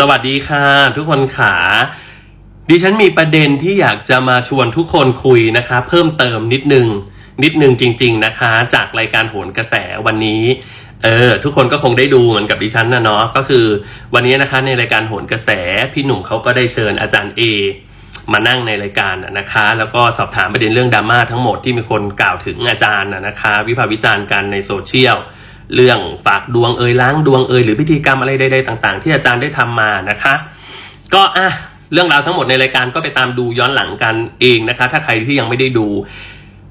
สวัสดีค่ะ ทุกคนขาดิฉันมีประเด็นที่อยากจะมาชวนทุกคนคุยนะคะ เพิ่มเติมนิดนึง นิดนึงจริง ๆนะคะ จากรายการโหนกระแสวันนี้เออทุกคนก็คงได้ดูเหมือนกับดิฉันนะเนาะก็คือ วันนี้นะคะในรายการโหนกระแสพี่หนุ่มเขาก็ได้เชิญอาจารย์เอมานั่งในรายการนะคะ แล้วก็สอบถามประเด็นเรื่องดราม่าทั้งหมดที่มีคนกล่าวถึงอาจารย์นะนะคะ วิพากษ์วิจารณ์กันในโซเชียล เรื่องฝากดวงเอ่ยล้างดวงเอ่ยหรือพิธีกรรมอะไรใดๆต่างๆ ที่อาจารย์ได้ทำมานะคะ ก็อะเรื่องราวทั้งหมดในรายการก็ไปตามดูย้อนหลังกันเองนะคะ ถ้าใครที่ยังไม่ได้ดู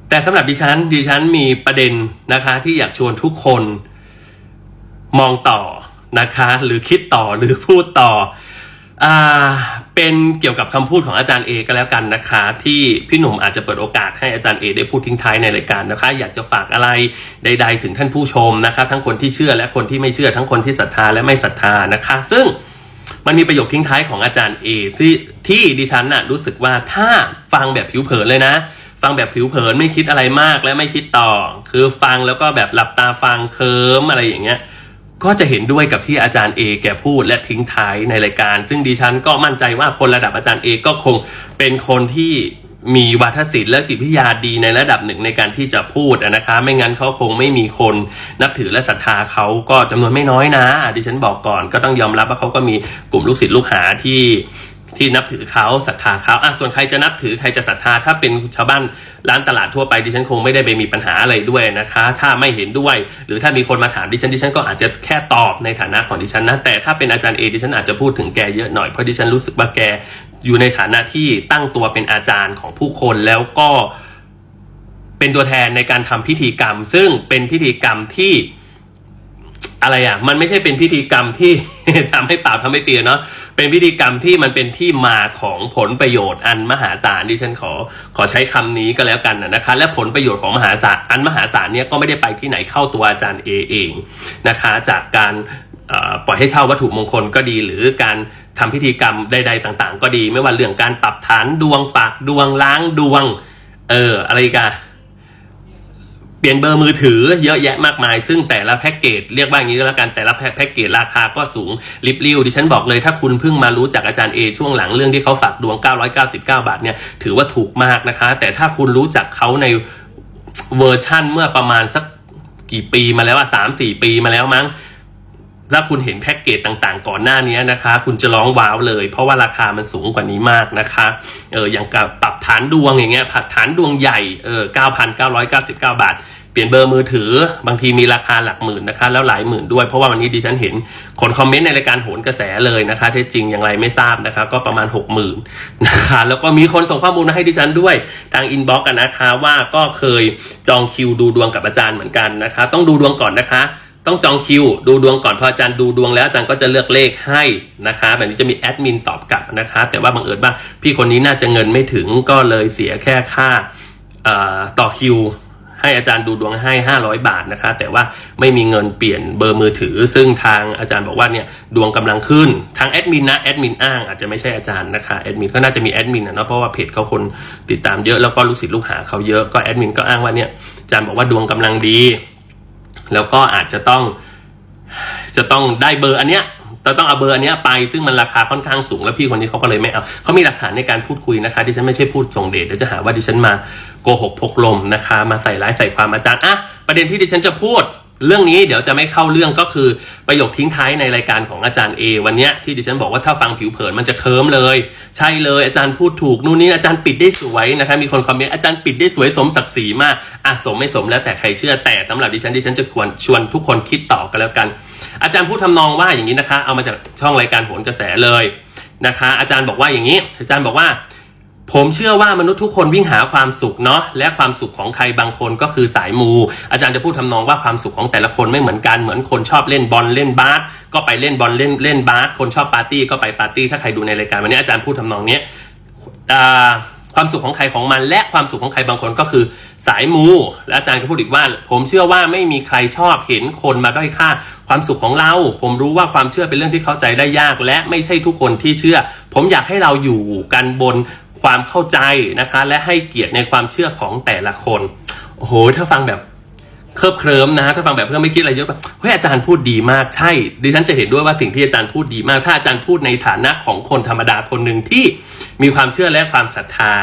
แต่สำหรับดิฉันดิฉันมีประเด็นนะคะ ที่อยากชวนทุกคนมองต่อนะคะ หรือคิดต่อหรือพูดต่ออ่า เป็นเกี่ยวกับคำพูดของอาจารย์เอก็แล้วกันนะคะ ที่พี่หนุ่มอาจจะเปิดโอกาสให้อาจารย์เอได้พูดทิ้งท้ายในรายการนะคะ อยากจะฝากอะไรใด ๆ ถึงท่านผู้ชมนะคะ ทั้งคนที่เชื่อและคนที่ไม่เชื่อทั้งคนที่ศรัทธาและไม่ศรัทธานะคะ ซึ่งมันมีประโยคทิ้งท้ายของอาจารย์เอที่ที่ดิฉันน่ะรู้สึกว่าถ้าฟังแบบผิวเผินเลยนะ ฟังแบบผิวเผินไม่คิดอะไรมากและไม่คิดต่อ คือฟังแล้วก็แบบหลับตาฟังเคิมอะไรอย่างเงี้ย ก็จะเห็นด้วยกับที่อาจารย์เอแกพูดและทิ้งท้ายในรายการ ซึ่งดิฉันก็มั่นใจว่าคนระดับอาจารย์เอก็คงเป็นคนที่มีวัฒศิลป์และจิตวิทยาดีในระดับหนึ่งในการที่จะพูดนะคะ ไม่งั้นเขาคงไม่มีคนนับถือและศรัทธาเขาก็จำนวนไม่น้อยนะดิฉันบอกก่อนก็ต้องยอมรับว่าเขาก็มีกลุ่มลูกศิษย์ลูกหาที่ ที่นับถือเขาศรัทธาเขาอะส่วนใครจะนับถือใครจะศรัทธา ถ้าเป็นชาวบ้านร้านตลาดทั่วไปดิฉันคงไม่ได้ไปมีปัญหาอะไรด้วยนะคะ ถ้าไม่เห็นด้วย หรือถ้ามีคนมาถามดิฉันดิฉันก็อาจจะแค่ตอบในฐานะของดิฉันนะแต่ถ้าเป็นอาจารย์เอดิฉันอาจจะพูดถึงแกเยอะหน่อยเพราะดิฉันรู้สึกว่าแกอยู่ในฐานะที่ตั้งตัวเป็นอาจารย์ของผู้คนแล้วก็เป็นตัวแทนในการทำพิธีกรรม ซึ่งเป็นพิธีกรรมที่ อะไรอะ มันไม่ใช่เป็นพิธีกรรมที่ทำให้ป่าทำให้เปลี่ยเนาะ เป็นพิธีกรรมที่มันเป็นที่มาของผลประโยชน์อันมหาศาลดิฉันขอขอใช้คำนี้ก็แล้วกันนะคะ และผลประโยชน์ของมหาศาลอันมหาศาลเนี่ยก็ไม่ได้ไปที่ไหนเข้าตัวอาจารย์เอเองนะคะ จากการปล่อยให้เช่าวัตถุมงคลก็ดีหรือการทำพิธีกรรมใด ๆ ต่าง ๆ ก็ดี ไม่ว่าเรื่องการปรับฐานดวงฝากดวงล้างดวง เอออะไรกัน ปลี่ยนเบอร์มือถือเยอะแยะมากมาย ซึ่งแต่ละแพ็กเกจเรียกว่าอย่างนี้ก็แล้วกันแต่ละแพ็กเกจราคาก็สูงริบลิ่วดิฉันบอกเลยถ้าคุณเพิ่งมารู้จากอาจารย์เอช่วงหลังเรื่องที่เขาฝากดวง 999 บาทเนี่ยถือว่าถูกมากนะคะ แต่ถ้าคุณรู้จักเขาในเวอร์ชั่นเมื่อประมาณสักกี่ปีมาแล้วอะสามสี่ปีมาแล้วมั้ง ถ้าคุณเห็นแพ็กเกจต่างๆ ก่อนหน้านี้นะคะ คุณจะร้องว้าวเลย เพราะว่าราคามันสูงกว่านี้มากนะคะเอออย่างกับปรับฐานดวงอย่างเงี้ยผัดฐานดวงใหญ่เออ9,999 บาท เปลี่ยนเบอร์มือถือบางทีมีราคาหลักหมื่นนะคะ แล้วหลายหมื่นด้วยเพราะว่าวันนี้ดิฉันเห็นคนคอมเมนต์ในรายการโหนกระแสเลยนะคะเท็จจริงอย่างไรไม่ทราบนะคะ ก็ประมาณ 6 0,000นะคะแล้วก็มีคนส่งข้อมูลมาให้ดิฉันด้วยทางอินบ็อกกันนะคะว่าก็เคยจองคิวดูดวงกับอาจารย์เหมือนกันนะคะ ต้องดูดวงก่อนนะคะ ต้องจองคิว ดูดวงก่อนพออาจารย์ดูดวงแล้วอาจารย์ก็จะเลือกเลขให้นะคะแบบนี้จะมีแอดมินตอบกลับนะคะแต่ว่าบังเอิญว่าพี่คนนี้น่าจะเงินไม่ถึงก็เลยเสียแค่ค่าต่อคิว ให้อาจารย์ดูดวงให้ 500 บาทนะคะ แต่ว่าไม่มีเงินเปลี่ยนเบอร์มือถือ ซึ่งทางอาจารย์บอกว่าเนี่ยดวงกำลังขึ้นทางแอดมินนะแอดมินอ้างอาจจะไม่ใช่อาจารย์นะคะแอดมินก็น่าจะมีแอดมินนะเนาะเพราะว่าเพจเขาคนติดตามเยอะแล้วก็ลูกศิษย์ลูกหาเขาเยอะก็แอดมินก็อ้างว่าเนี่ยอาจารย์บอกว่าดวงกำลังดี แล้วก็อาจจะต้องจะต้องได้เบอร์อันเนี้ยจะต้องเอาเบอร์อันเนี้ยไปซึ่งมันราคาค่อนข้างสูง แล้วพี่คนนี้เขาก็เลยไม่เอาเขามีหลักฐานในการพูดคุยนะคะ ดิฉันไม่ใช่พูดส่งเดชเดี๋ยวจะหาว่าดิฉันมาโกหกพกลมนะคะ มาใส่ร้ายใส่ความอาจารย์อะประเด็นที่ดิฉันจะพูด เรื่องนี้เดี๋ยวจะไม่เข้าเรื่องก็คือประโยคทิ้งท้ายในรายการของอาจารย์เอวันเนี้ยที่ดิฉันบอกว่าถ้าฟังผิวเผินมันจะเคิมเลย ใช่เลยอาจารย์พูดถูกนู่นนี่อาจารย์ปิดได้สวยนะคะมีคนคอมเมนต์อาจารย์ปิดได้สวยสมศักดิ์ศรีมากอะสมไม่สมแล้วแต่ใครเชื่อแต่สำหรับดิฉันดิฉันจะควรชวนทุกคนคิดต่อกันแล้วกัน อาจารย์พูดทำนองว่าอย่างนี้นะคะ เอามาจากช่องรายการโหนกระแสเลยนะคะ อาจารย์บอกว่าอย่างนี้ อาจารย์บอกว่า ผมเชื่อว่ามนุษย์ทุกคนวิ่งหาความสุขเนาะและความสุขของใครบางคนก็คือสายมู อาจารย์จะพูดทำนองว่าความสุขของแต่ละคนไม่เหมือนกันเหมือนคนชอบเล่นบอลเล่นบาสก็ไปเล่นบอลเล่นเล่นบาสคนชอบปาร์ตี้ก็ไปปาร์ตี้ถ้าใครดูในรายการวันนี้อาจารย์พูดทำนองนี้ความสุขของใครของมัน และความสุขของใครบางคนก็คือสายมู และอาจารย์ก็พูดอีกว่า ผมเชื่อว่าไม่มีใครชอบเห็นคนมาด้อยค่า ความสุขของเรา ผมรู้ว่าความเชื่อเป็นเรื่องที่เข้าใจได้ยาก และไม่ใช่ทุกคนที่เชื่อ ผมอยากให้เราอยู่กันบน ความเข้าใจนะคะ และให้เกียรติในความเชื่อของแต่ละคน โอ้โห ถ้าฟังแบบเคลิบเคลิ้มนะถ้าฟังแบบเพื่อนไม่คิดอะไรเยอะแบบเฮ้ยอาจารย์พูดดีมากใช่ ดิฉันจะเห็นด้วยว่าสิ่งที่อาจารย์พูดดีมาก ถ้าอาจารย์พูดในฐานะของคนธรรมดาคนหนึ่งที่มีความเชื่อและความศรัทธา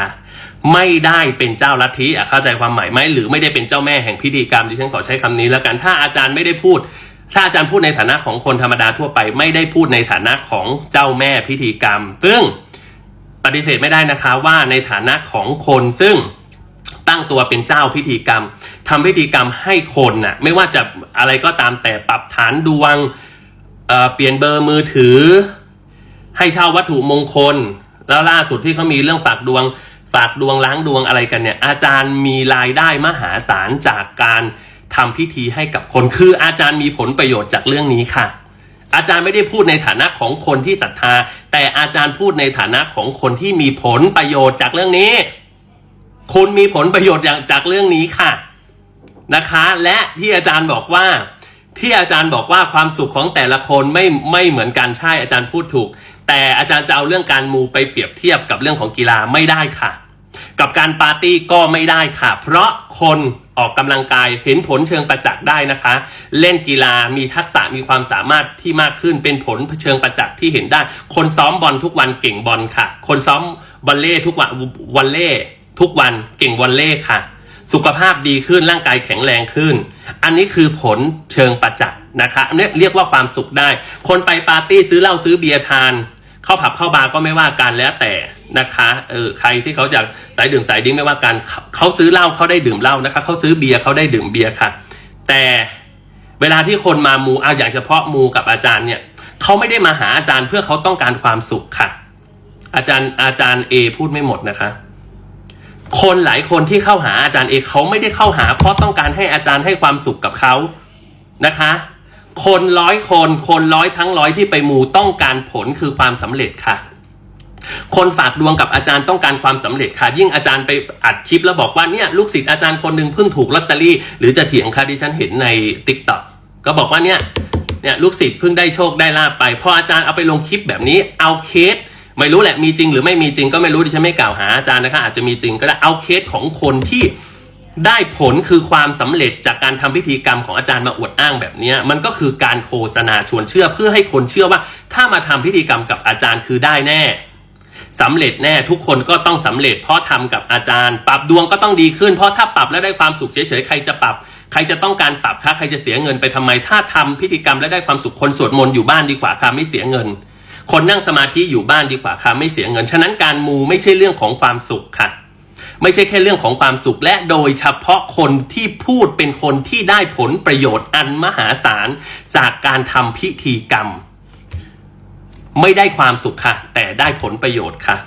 ไม่ได้เป็นเจ้าลัทธิเข้าใจความหมายไหมหรือไม่ได้เป็นเจ้าแม่แห่งพิธีกรรมดิฉันขอใช้คำนี้แล้วกันถ้าอาจารย์ไม่ได้พูด ถ้าอาจารย์พูดในฐานะของคนธรรมดาทั่วไป ไม่ได้พูดในฐานะของเจ้าแม่พิธีกรรมซึ่ง ปฏิเสธไม่ได้นะคะว่าในฐานะของคนซึ่งตั้งตัวเป็นเจ้าพิธีกรรมทำพิธีกรรมให้คนน่ะไม่ว่าจะอะไรก็ตามแต่ปรับฐานดวงเเปลี่ยนเบอร์มือถือ ให้เช่าวัตถุมงคล แล้วล่าสุดที่เขามีเรื่องฝากดวงฝากดวงล้างดวงอะไรกันเนี่ย อาจารย์มีรายได้มหาศาลจากการทำพิธีให้กับคนคืออาจารย์มีผลประโยชน์จากเรื่องนี้ค่ะ อาจารย์ไม่ได้พูดในฐานะของคนที่ศรัทธา แต่อาจารย์พูดในฐานะของคนที่มีผลประโยชน์จากเรื่องนี้ คุณมีผลประโยชน์อย่างจากเรื่องนี้ค่ะนะคะ และที่อาจารย์บอกว่า ที่อาจารย์บอกว่าความสุขของแต่ละคนไม่ไม่เหมือนกันใช่อาจารย์พูดถูก แต่อาจารย์จะเอาเรื่องการมูไปเปรียบเทียบกับเรื่องของกีฬาไม่ได้ค่ะ กับการปาร์ตี้ก็ไม่ได้ค่ะ เพราะคน ออกกำลังกายเห็นผลเชิงประจักษ์ได้นะคะ เล่นกีฬามีทักษะมีความสามารถที่มากขึ้นเป็นผลเชิงประจักษ์ที่เห็นได้ คนซ้อมบอลทุกวันเก่งบอลค่ะ คนซ้อมวอลเล่ทุกวันวอลเล่ทุกวันเก่งวอลเล่ค่ะ สุขภาพดีขึ้นร่างกายแข็งแรงขึ้น อันนี้คือผลเชิงประจักษ์นะคะอันนี้เรียกว่าความสุขได้ คนไปปาร์ตี้ซื้อเหล้าซื้อเบียร์ทาน เข้าผับเข้าบาร์ก็ไม่ว่ากันแล้วแต่ นะคะเออใครที่เขาจะสายดื่มสายดิ้งไม่ว่ากันเขาซื้อเหล้าเขาได้ดื่มเหล้านะคะเขาซื้อเบียร์เขาได้ดื่มเบียร์ค่ะ แต่เวลาที่คนมามูอะอย่างเฉพาะมูกับอาจารย์เนี่ยเขาไม่ได้มาหาอาจารย์เพื่อเขาต้องการความสุขค่ะ อาจารย์อาจารย์เอพูดไม่หมดนะคะ คนหลายคนที่เข้าหาอาจารย์เอเขาไม่ได้เข้าหา เพราะต้องการให้อาจารย์ให้ความสุขกับเขานะคะ คนร้อยคน คนร้อยทั้งร้อยที่ไปมูต้องการผลคือความสำเร็จค่ะ คนฝากดวงกับอาจารย์ต้องการความสำเร็จค่ะ ยิ่งอาจารย์ไปอัดคลิปแล้วบอกว่าเนี่ยลูกศิษย์อาจารย์คนหนึ่งเพิ่งถูกลอตเตอรี่ หรือจะเถียงค่ะที่ฉันเห็นในติ๊กต็อกก็บอกว่าเนี่ยเนี่ยลูกศิษย์เพิ่งได้โชคได้ลาบไปพออาจารย์เอาไปลงคลิปแบบนี้เอาเคสไม่รู้แหละมีจริงหรือไม่มีจริงก็ไม่รู้ดิฉันไม่กล่าวหาอาจารย์นะคะอาจจะมีจริงก็ได้เอาเคสของคนที่ได้ผลคือความสำเร็จจากการทำพิธีกรรมของอาจารย์มาอวดอ้างแบบนี้มันก็คือการโฆษณาชวนเชื่อเพื่อให้คนเชื่อว่า ถ้ามาทำพิธีกรรมกับอาจารย์คือได้แน่ สำเร็จแน่ทุกคนก็ต้องสำเร็จเพราะทำกับอาจารย์ ปรับดวงก็ต้องดีขึ้น เพราะถ้าปรับแล้วได้ความสุขเฉยๆใครจะปรับ ใครจะต้องการปรับคะใครจะเสียเงินไปทำไม ถ้าทำพิธีกรรมแล้วได้ความสุขคนสวดมนต์อยู่บ้านดีกว่าค่ะไม่เสียเงิน คนนั่งสมาธิอยู่บ้านดีกว่าค่ะไม่เสียเงิน ฉะนั้นการมูไม่ใช่เรื่องของความสุขค่ะ ไม่ใช่แค่เรื่องของความสุขและโดยเฉพาะคนที่พูดเป็นคนที่ได้ผลประโยชน์อันมหาศาลจากการทำพิธีกรรม ไม่ได้ความสุขค่ะ แต่ได้ผลประโยชน์ค่ะ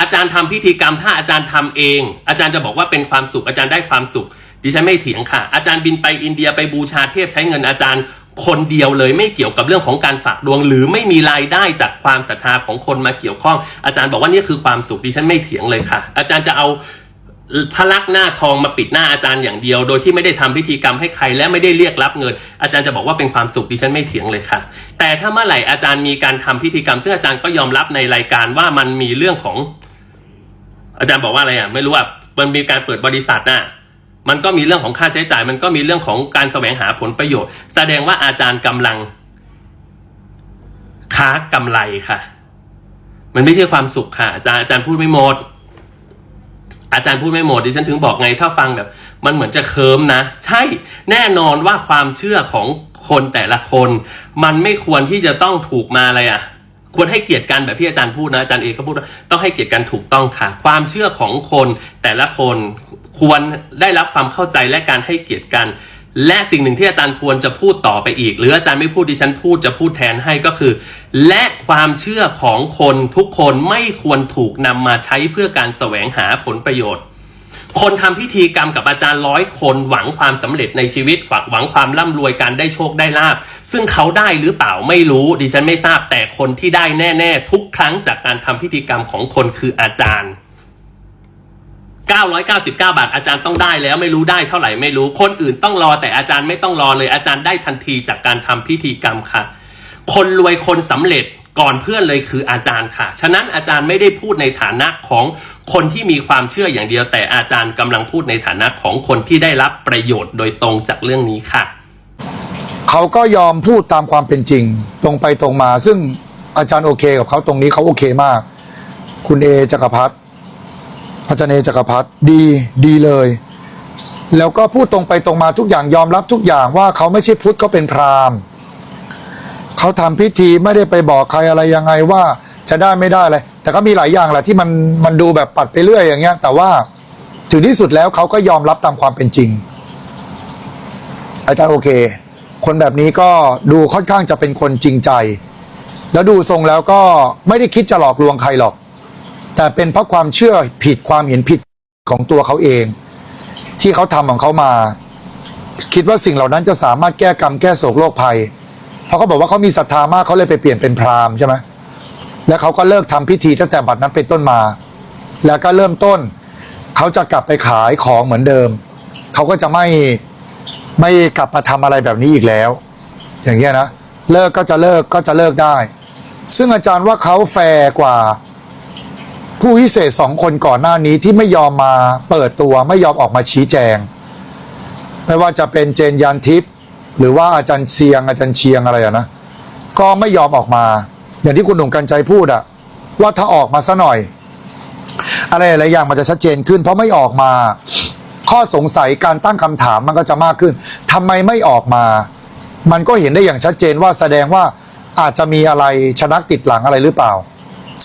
อาจารย์ทำพิธีกรรมถ้าอาจารย์ทำเอง อาจารย์จะบอกว่าเป็นความสุข อาจารย์ได้ความสุข ดิฉันไม่เถียงค่ะ อาจารย์บินไปอินเดียไปบูชาเทพใช้เงินอาจารย์คนเดียวเลยไม่เกี่ยวกับเรื่องของการฝากดวง หรือไม่มีรายได้จากความศรัทธาของคนมาเกี่ยวข้อง อาจารย์บอกว่านี่คือความสุขดิฉันไม่เถียงเลยค่ะ อาจารย์จะเอา พระลักษณ์หน้าทองมาปิดหน้าอาจารย์อย่างเดียว โดยที่ไม่ได้ทำพิธีกรรมให้ใครและไม่ได้เรียกรับเงิน อาจารย์จะบอกว่าเป็นความสุขดิฉันไม่เถียงเลยค่ะ แต่ถ้าเมื่อไหร่อาจารย์มีการทำพิธีกรรม ซึ่งอาจารย์ก็ยอมรับในรายการว่ามันมีเรื่องของ อาจารย์บอกว่าอะไรอะ ไม่รู้ว่ามันมีการเปิดบริษัทน่ะมันก็มีเรื่องของค่าใช้จ่าย มันก็มีเรื่องของการแสวงหาผลประโยชน์ แสดงว่าอาจารย์กำลัง ค้ากำไรค่ะ มันไม่ใช่ความสุขค่ะ อาจารย์อาจารย์พูดไม่หมด อาจารย์พูดไม่หมดดิฉันถึงบอกไงถ้าฟังแบบ มันเหมือนจะเคิมนะ ใช่แน่นอนว่าความเชื่อของคนแต่ละคน มันไม่ควรที่จะต้องถูกมาอะไรอะควรให้เกียรติกันแบบที่อาจารย์พูดนะอาจารย์เอกก็พูดว่าต้องให้เกียรติกันถูกต้องค่ะ ความเชื่อของคนแต่ละคนควรได้รับความเข้าใจและการให้เกียรติกัน และสิ่งหนึ่งที่อาจารย์ควรจะพูดต่อไปอีก หรืออาจารย์ไม่พูดดิฉันพูดจะพูดแทนให้ก็คือ และความเชื่อของคนทุกคนไม่ควรถูกนำมาใช้เพื่อการแสวงหาผลประโยชน์ คนทำพิธีกรรมกับอาจารย์ร้อยคนหวังความสำเร็จในชีวิตหวังหวังความร่ำรวยการได้โชคได้ลาบ ซึ่งเขาได้หรือเปล่าไม่รู้ ดิฉันไม่ทราบแต่คนที่ได้แน่ ๆ ทุกครั้งจากการทำพิธีกรรมของคนคืออาจารย์ 999 บาท อาจารย์ต้องได้แล้วไม่รู้ได้เท่าไหร่ไม่รู้ คนอื่นต้องรอแต่อาจารย์ไม่ต้องรอเลยอาจารย์ได้ทันทีจากการทำพิธีกรรมค่ะ คนรวยคนสำเร็จก่อนเพื่อนเลยคืออาจารย์ค่ะ ฉะนั้นอาจารย์ไม่ได้พูดในฐานะของคนที่มีความเชื่ออย่างเดียว แต่อาจารย์กำลังพูดในฐานะของคนที่ได้รับประโยชน์โดยตรงจากเรื่องนี้ค่ะ เขาก็ยอมพูดตามความเป็นจริง ตรงไปตรงมา ซึ่งอาจารย์โอเคกับเขาตรงนี้เขาโอเคมาก คุณเอจักรพัฒน อาจารย์เอจักรพัฒดีดีเลย แล้วก็พูดตรงไปตรงมาทุกอย่างยอมรับทุกอย่างว่าเขาไม่ใช่พุทธเขาเป็นพราหมณ์เขาทำพิธีไม่ได้ไปบอกใครอะไรยังไงว่าจะได้ไม่ได้อะไรแต่ก็มีหลายอย่างแหละที่มันมันดูแบบปัดไปเรื่อยอย่างเงี้ย แต่ว่าถึงที่สุดแล้วเขาก็ยอมรับตามความเป็นจริง อาจารย์โอเค คนแบบนี้ก็ดูค่อนข้างจะเป็นคนจริงใจ แล้วดูทรงแล้วก็ไม่ได้คิดจะหลอกลวงใครหรอก แต่เป็นเพราะความเชื่อผิดความเห็นผิดของตัวเขาเอง ที่เขาทำของเขามา คิดว่าสิ่งเหล่านั้นจะสามารถแก้กรรมแก้โศกโรคภัย เพราะเขาบอกว่าเขามีศรัทธามากเขาเลยไปเปลี่ยนเป็นพราหมณ์ใช่ไหมแล้วเขาก็เลิกทำพิธีตั้งแต่บัดนั้นเป็นต้นมา แล้วก็เริ่มต้น เขาจะกลับไปขายของเหมือนเดิม เขาก็จะไม่ไม่กลับมาทำอะไรแบบนี้อีกแล้ว อย่างเงี้ยนะเลิกก็จะเลิกก็จะเลิกได้ ซึ่งอาจารย์ว่าเขาแฟร์กว่า ผู้พิเศษสองคนก่อนหน้านี้ที่ไม่ยอมมาเปิดตัวไม่ยอมออกมาชี้แจง ไม่ว่าจะเป็นเจนยันทิพย์หรือว่าอาจารย์เชียง อาจารย์เชียงอะไรอะนะก็ไม่ยอมออกมา อย่างที่คุณหนุ่มกัญใจพูดอะว่าถ้าออกมาซะหน่อย อะไรหลายอย่างมันจะชัดเจนขึ้น เพราะไม่ออกมา ข้อสงสัยการตั้งคำถามมันก็จะมากขึ้นทำไมไม่ออกมา มันก็เห็นได้อย่างชัดเจนว่าแสดงว่าอาจจะมีอะไรชนักติดหลังอะไรหรือเปล่า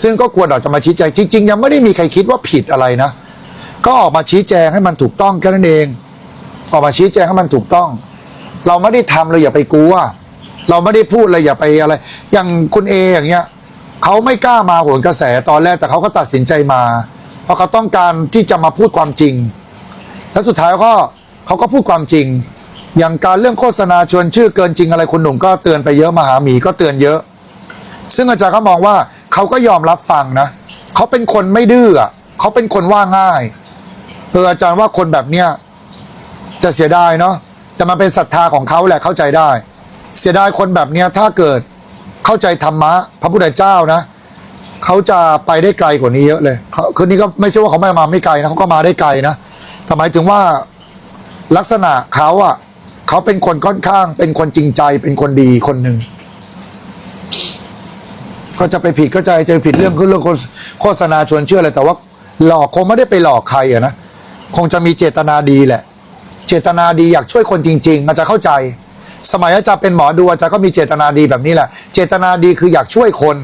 ซึ่งก็ควรออกจะมาชี้แจงจริง ๆ ยังไม่ได้มีใครคิดว่าผิดอะไรนะ ก็ออกมาชี้แจงให้มันถูกต้องแค่นั้นเอง ออกมาชี้แจงให้มันถูกต้อง เราไม่ได้ทำเลยอย่าไปกลัวเราไม่ได้พูดเลยอย่าไปอะไร อย่างคุณเออย่างเงี้ยเขาไม่กล้ามาโหนกระแสตอนแรกแต่เขาก็ตัดสินใจมา เพราะเขาต้องการที่จะมาพูดความจริง แล้วสุดท้ายก็เขาก็พูดความจริง อย่างการเรื่องโฆษณาชวนชื่อเกินจริงอะไรคุณหนุ่มก็เตือนไปเยอะมหาหมีก็เตือนเยอะ ซึ่งอาจารย์ก็มองว่า เขาก็ยอมรับฟังนะเขาเป็นคนไม่ดื้ออะเขาเป็นคนว่าง่ายเอออาจารย์ว่าคนแบบเนี้ยจะเสียดายเนาะแต่มันเป็นศรัทธาของเขาแหละเข้าใจได้ เสียดายคนแบบเนี้ยถ้าเกิดเข้าใจธรรมะ พระพุทธเจ้านะเขาจะไปได้ไกลกว่านี้เยอะเลยเขาคืนนี้ก็ไม่ใช่ว่าเขาไม่มาไม่ไกลนะเขาก็มาได้ไกลนะแต่หมายถึงว่าลักษณะเขาอะเขาเป็นคนค่อนข้าง เป็นคนจริงใจเป็นคนดีคนหนึ่ง ก็จะไปผิดก็จะจะผิดเรื่องคือเรื่องโฆษณาชวนเชื่ออะไรแต่ว่า หลอกคงไม่ได้ไปหลอกใครอะนะคงจะมีเจตนาดีแหละ เจตนาดีอยากช่วยคนจริงๆอาจจะเข้าใจ สมัยอาจารย์เป็นหมอดูอาจารย์ก็มีเจตนาดีแบบนี้แหละ เจตนาดีคืออยากช่วยคน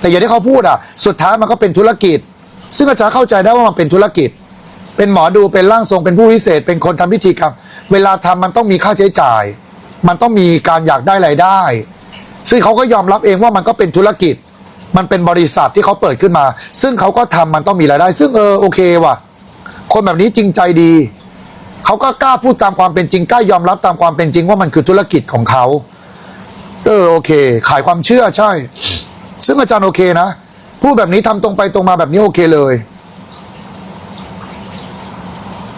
แต่อย่างที่เขาพูดอะ สุดท้ายมันก็เป็นธุรกิจ ซึ่งอาจารย์เข้าใจได้ว่ามันเป็นธุรกิจ เป็นหมอดูเป็นร่างทรงเป็นผู้พิเศษ เป็นคนทำพิธีกรรม เวลาทำมันต้องมีค่าใช้จ่าย มันต้องมีการอยากได้รายได้ ซึ่งเขาก็ยอมรับเองว่ามันก็เป็นธุรกิจ มันเป็นบริษัทที่เขาเปิดขึ้นมา ซึ่งเขาก็ทำมันต้องมีรายได้ ซึ่งเออโอเคว่ะ คนแบบนี้จริงใจดีเขาก็กล้าพูดตามความเป็นจริงกล้ายอมรับตามความเป็นจริงว่ามันคือธุรกิจของเขาเออโอเค ขายความเชื่อใช่ ซึ่งอาจารย์โอเคนะพูดแบบนี้ทำตรงไปตรงมาแบบนี้โอเคเลย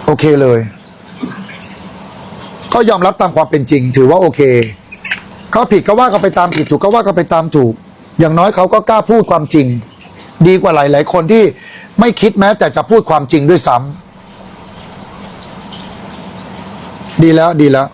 โอเคเลย ก็ยอมรับตามความเป็นจริง ถือว่าโอเค เขาผิดก็ว่าเขาไปตามผิดถูกก็ว่าเขาไปตามถูก อย่างน้อยเขาก็กล้าพูดความจริง ดีกว่าหลาย ๆ คนที่ไม่คิดแม้ แต่จะพูดความจริงด้วยซ้ำดีแล้วดีแล้ว